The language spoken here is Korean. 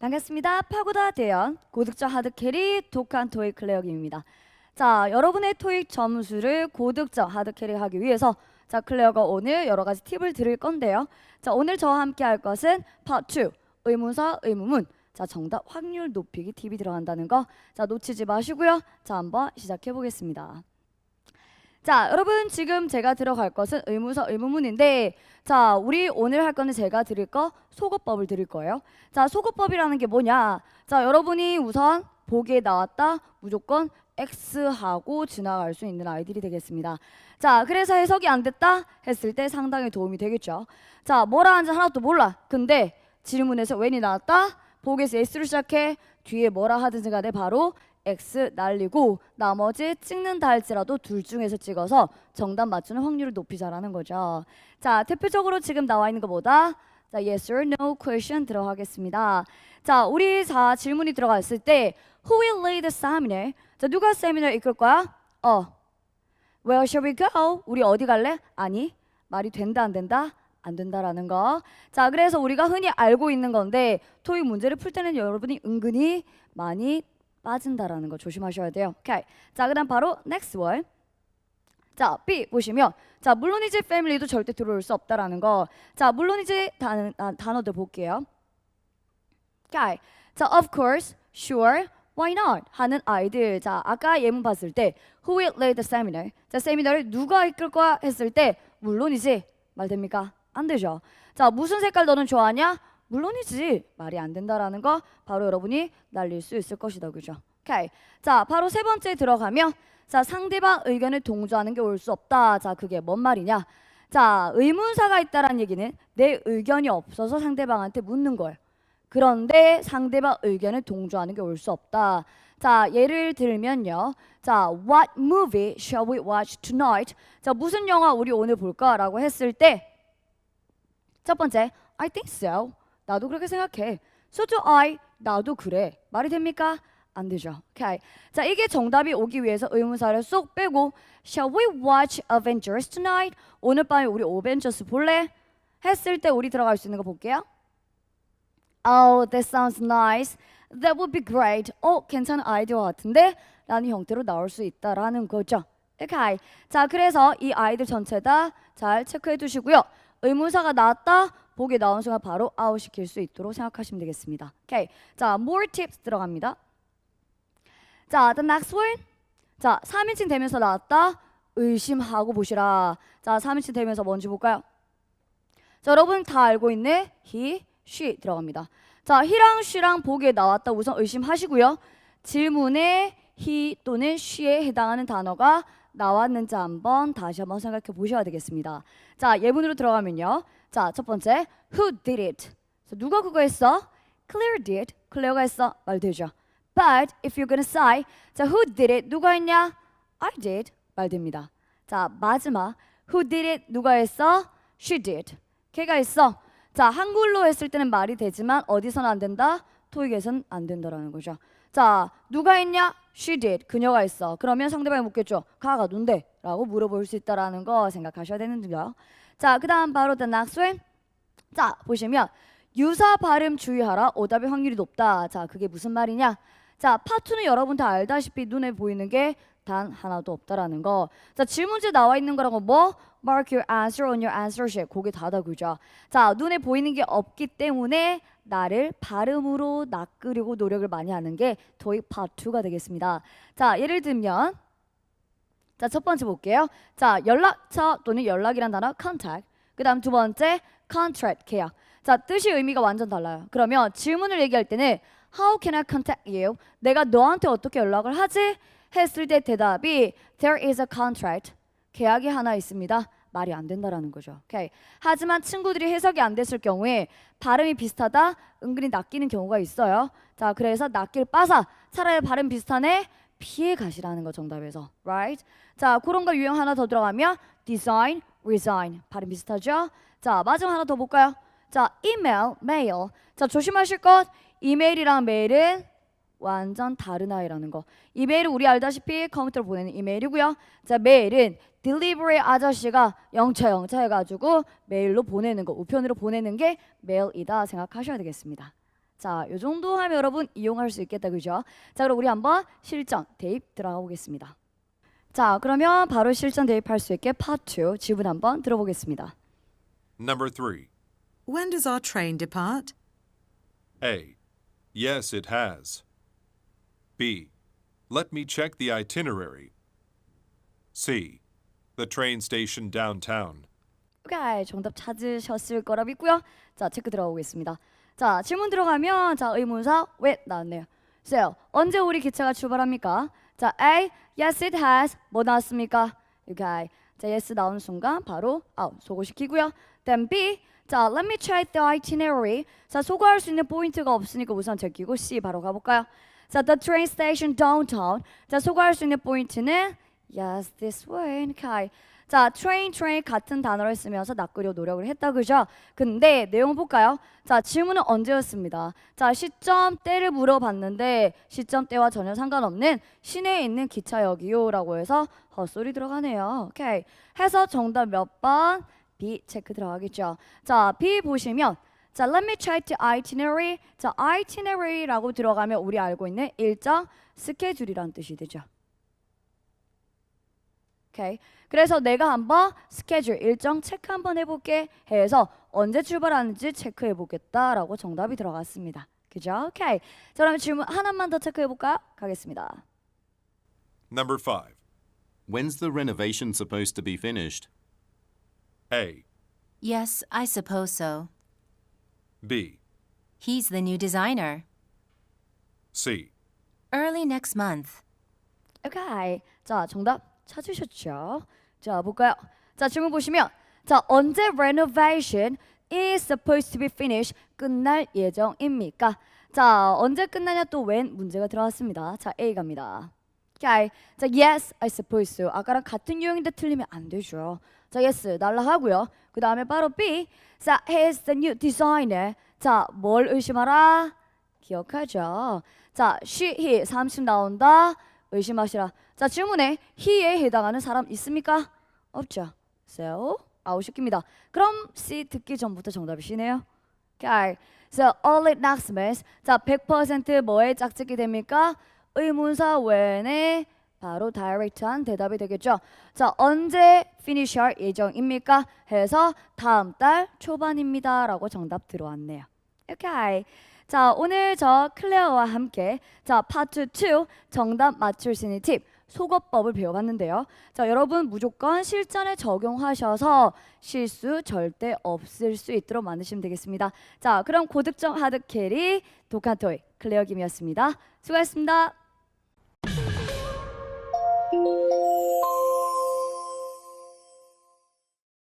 반갑습니다. 파고다 대연 고득점 하드 캐리 독한 토익 클레어김입니다. 자, 여러분의 토익 점수를 고득점 하드 캐리 하기 위해서 자, 클레어가 오늘 여러 가지 팁을 드릴 건데요. 자, 오늘 저와 함께 할 것은 파트 2 의문사 의문문 자, 정답 확률 높이기 팁이 들어간다는 거. 자, 놓치지 마시고요. 자, 한번 시작해 보겠습니다. 자, 여러분 지금 제가 들어갈 것은 의문사 의문문인데 자, 우리 오늘 할 거는 제가 드릴 거 속어법을 드릴 거예요. 자, 속어법이라는 게 뭐냐? 자, 여러분이 우선 보기에 나왔다 무조건 X 하고 지나갈 수 있는 아이들이 되겠습니다. 자, 그래서 해석이 안 됐다 했을 때 상당히 도움이 되겠죠. 자, 뭐라 하는지 하나도 몰라. 근데 질문에서 when이 나왔다? 보기에서 S로 시작해 뒤에 뭐라 하든지 간에 바로 X 날리고 나머지 찍는다 할지라도 둘 중에서 찍어서 정답 맞추는 확률을 높이자라는 거죠. 자, 대표적으로 지금 나와 있는 것보다 자, yes or no question 들어가겠습니다. 자, 우리 자 질문이 들어갔을 때 who will lead the seminar? 자, 누가 세미나를 이끌 거야? 어. Where shall we go? 우리 어디 갈래? 아니. 말이 된다 안 된다? 안 된다라는 거. 자, 그래서 우리가 흔히 알고 있는 건데 토익 문제를 풀 때는 여러분이 은근히 많이 빠진다라는 거 조심하셔야 돼요. 오케이. 자, 그다음 바로 next one. 자, B 보시면 자, 물론이지 family도 절대 들어올 수 없다라는 거. 자, 물론이지 단, 아, 단어들 볼게요. 오케이. 자, of course, sure, why not 하는 아이들. 자, 아까 예문 봤을 때 who will lead the seminar? 자, 세미나를 누가 이끌 거야 했을 때 물론이지 말 됩니까? 안 되죠. 자, 무슨 색깔 너는 좋아하냐? 물론이지 말이 안 된다라는 거 바로 여러분이 날릴 수 있을 것이다 그죠? 오케이. 자 바로 세 번째 들어가면 자 상대방 의견을 동조하는 게 올 수 없다. 자 그게 뭔 말이냐? 자 의문사가 있다라는 얘기는 내 의견이 없어서 상대방한테 묻는 거예요. 그런데 상대방 의견을 동조하는 게 올 수 없다. 자 예를 들면요. 자 what movie shall we watch tonight? 자 무슨 영화 우리 오늘 볼까라고 했을 때 첫 번째 I think so 나도 그렇게 생각해. So do I. 나도 그래. 말이 됩니까? 안 되죠. 오케이. 자, 이게 정답이 오기 위해서 의문사를 쏙 빼고 Shall we watch Avengers tonight? 오늘 밤에 우리 어벤져스 볼래? 했을 때 우리 들어갈 수 있는 거 볼게요. Oh, that sounds nice. That would be great. 어, 괜찮은 아이디어 같은데? 라는 형태로 나올 수 있다라는 거죠. 오케이. 자, 그래서 이 아이들 전체 다 잘 체크해 두시고요. 의문사가 나왔다. 보기 나온 순간 바로 아웃 시킬 수 있도록 생각하시면 되겠습니다. 오케이. 자, more tips 들어갑니다. 자, the next one. 자, 3인칭 되면서 나왔다. 의심하고 보시라. 자, 3인칭 되면서 뭔지 볼까요? 자, 여러분 다 알고 있네. he, she 들어갑니다. 자, he랑 she랑 보기에 나왔다. 우선 의심하시고요. 질문에 he 또는 she에 해당하는 단어가 나왔는지 한번 다시 한번 생각해 보셔야 되겠습니다. 자, 예문으로 들어가면요. 자, 첫 번째, who did it? 자, 누가 그거 했어? Claire did. 클레어가 했어. 말 되죠. But if you're gonna say, 자, who did it? 누가 했냐? I did. 말 됩니다. 자, 마지막, who did it? 누가 했어? She did. 걔가 했어. 자, 한글로 했을 때는 말이 되지만 어디서는 안 된다? 토익에선 안 된다라는 거죠. 자, 누가 했냐? She did. 그녀가 했어. 그러면 상대방이 묻겠죠. 가가 누군데? 라고 물어볼 수 있다라는 거 생각하셔야 되는데요. 자, 그 다음 바로 the next one. 자, 보시면 유사 발음 주의하라. 오답의 확률이 높다. 자, 그게 무슨 말이냐? 자, 파투는 여러분 다 알다시피 눈에 보이는 게 단 하나도 없다라는 거. 자, 질문지에 나와 있는 거라고 뭐? Mark your answer on your answer sheet. 거기 다다 그죠? 자, 눈에 보이는 게 없기 때문에 나를 발음으로 낚으려고 노력을 많이 하는 게 토익 파투가 되겠습니다. 자, 예를 들면 자, 첫 번째 볼게요. 자, 연락처 또는 연락이란 단어 contact. 그 다음 두 번째 contract 계약. 자, 뜻이 의미가 완전 달라요. 그러면 질문을 얘기할 때는 how can I contact you? 내가 너한테 어떻게 연락을 하지? 했을 때 대답이 there is a contract. 계약이 하나 있습니다. 말이 안 된다라는 거죠. 오케이. 하지만 친구들이 해석이 안 됐을 경우에 발음이 비슷하다 은근히 낚이는 경우가 있어요. 자, 그래서 낚일 빠사 차라리 발음 비슷하네 피해 가시라는 거 정답에서. right? 자, 그런 거 유형 하나 더 들어가면 design, resign. 발음 비슷하죠? 자, 마지막 하나 더 볼까요? 자, email, mail. 자, 조심하실 것. 이메일이랑 메일은 완전 다른 아이라는 거. 이 메일은 우리 알다시피 컴퓨터로 보내는 이메일이고요. 자, 메일은 딜리버리 아저씨가 영차 영차 해가지고 메일로 보내는 거, 우편으로 보내는 게 메일이다 생각하셔야 되겠습니다. 자, 요 정도 하면 여러분 이용할 수 있겠다, 그죠? 자, 그럼 우리 한번 실전 대입 들어가 보겠습니다. 자, 그러면 바로 실전 대입할 수 있게 파트 2 지문 한번 들어보겠습니다. Number 3. When does our train depart? A. Yes, it has. B. Let me check the itinerary. C. The train station downtown. 오케이, 정답 찾으셨을 거라 믿고요. 자, 체크 들어가 보겠습니다. 자, 질문 들어가면 자, 의문사 when 나왔네요. So, 언제 우리 기차가 출발합니까? 자, A. Yes, it has. 뭐 나왔습니까? 오케이. 자, yes 나오는 순간 바로 아웃 소거시키고요. Then B. 자, let me check the itinerary. 자, 소거할 수 있는 포인트가 없으니까 우선 제끼고 C 바로 가볼까요? 자, the train station downtown. 자, 소거할 수 있는 포인트는 yes, this way. 오케이. 자, train, train 같은 단어를 쓰면서 낚으려 노력을 했다 그죠? 근데 내용 볼까요? 자, 질문은 언제였습니다. 자, 시점 때를 물어봤는데 시점 때와 전혀 상관없는 시내에 있는 기차역이요라고 해서 헛소리 들어가네요. 오케이. 해서 정답 몇 번? B 체크 들어가겠죠. 자, B 보시면 자, let me check the itinerary. 자, itinerary라고 들어가면 우리 알고 있는 일정 스케줄이란 뜻이 되죠. 오케이. 그래서 내가 한번 스케줄 일정 체크 한번 해볼게 해서 언제 출발하는지 체크해 보겠다라고 정답이 들어갔습니다. 그죠? 오케이. 자, 그러면 질문 하나만 더 체크해 볼까요? 가겠습니다. Number 5. When's the renovation supposed to be finished? A. Yes, I suppose so. B. He's the new designer. C. Early next month. 오케이. 자, 정답 찾으셨죠? 자, 볼까요? 자, 질문 보시면 자, 언제 renovation is supposed to be finished 끝날 예정입니까? 자, 언제 끝나냐 또 when 문제가 들어왔습니다. 자, A 갑니다. 오케이. 자, yes, I suppose so. 아까랑 같은 유형인데 틀리면 안 되죠. 자, yes 날라 하고요. 그 다음에 바로 B. 자, he's the new designer. 자, 뭘 의심하라? 기억하죠. 자, she, he 30 나온다. 의심하시라. 자, 질문에 he에 해당하는 사람 있습니까? 없죠. So, 아웃 시킵니다. 그럼 C 듣기 전부터 정답이 시네요. 오케이. So, early next month. 자, 100% 뭐에 짝짓기 됩니까? 의문사 when에 바로 다이렉트한 대답이 되겠죠. 자, 언제 finish 할 예정입니까? 해서 다음 달 초반입니다라고 정답 들어왔네요. 오케이. 자, 오늘 저 클레어와 함께 자, 파트 2 정답 맞출 수 있는 팁 속어법을 배워봤는데요. 자, 여러분 무조건 실전에 적용하셔서 실수 절대 없을 수 있도록 만드시면 되겠습니다. 자, 그럼 고득점 하드 캐리 독한 토이 클레어 김이었습니다. 수고하셨습니다.